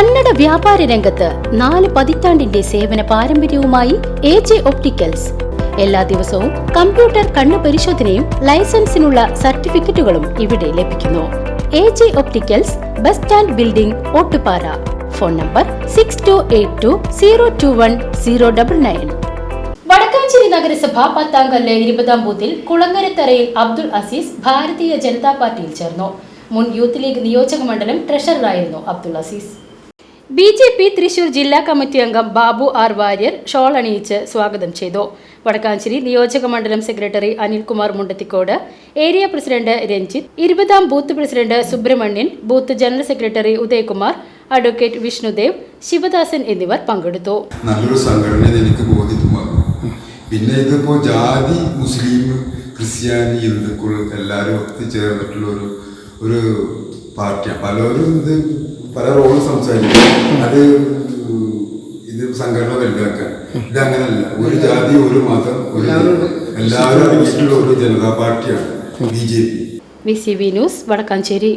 കന്നഡ വ്യാപാര രംഗത്ത് നാല് പതിറ്റാണ്ടിന്റെ സേവന പാരമ്പര്യവുമായി എ ജെ ഒപ്റ്റിക്കൽസ്. എല്ലാ ദിവസവും കമ്പ്യൂട്ടർ കണ്ണു പരിശോധനയും ലൈസൻസിനുള്ള സർട്ടിഫിക്കറ്റുകളും ഇവിടെ ലഭിക്കുന്നു. A J opticals bus stand building Ottupara. Phone number six two eight two zero two one zero double nine Vadakkanchery നഗരസഭ പത്താംകല്ല് ഇരുപതാം ബൂത്തിൽ കുളങ്ങരത്തറയിൽ അബ്ദുൾ അസീസ് ഭാരതീയ ജനതാ പാർട്ടിയിൽ ചേർന്നു. മുൻ യൂത്ത് ലീഗ് നിയോജക മണ്ഡലം ട്രഷററായിരുന്നു Abdul Azeez. B J P Thrissur ജില്ലാ കമ്മിറ്റി അംഗം ബാബു ആർ വാര്യർ ഷോൾ അണിയിച്ച് സ്വാഗതം ചെയ്തു. വടക്കാഞ്ചേരി നിയോജക മണ്ഡലം secretary Anilkumar Mundathikode area president Ranjith ഇരുപതാം booth president Subrahmanyan booth general secretary Udayakumar advocate Vishnudev Sivadasan എന്നിവർ പങ്കെടുത്തു. നല്ലൊരു സംഘടന എനിക്ക് പിന്നെ ഇതിപ്പോ ജാതി മുസ്ലിം ക്രിസ്ത്യാനി ഹിന്ദുക്കൾ എല്ലാവരും ഒത്തുചേർന്നിട്ടുള്ള ഒരു ഒരു പാർട്ടിയാണ്. പലരും ഇത് പല റോളും സംസാരിക്കും. അത് ഇത് സംഘടന വലുതാക്കാൻ. ഇതങ്ങനല്ല. ഒരു ജാതി ഒരു മതം ഒരു എല്ലാവരും ഒരു ജനതാ പാർട്ടിയാണ് B J P. V C V news Vadakkanchery.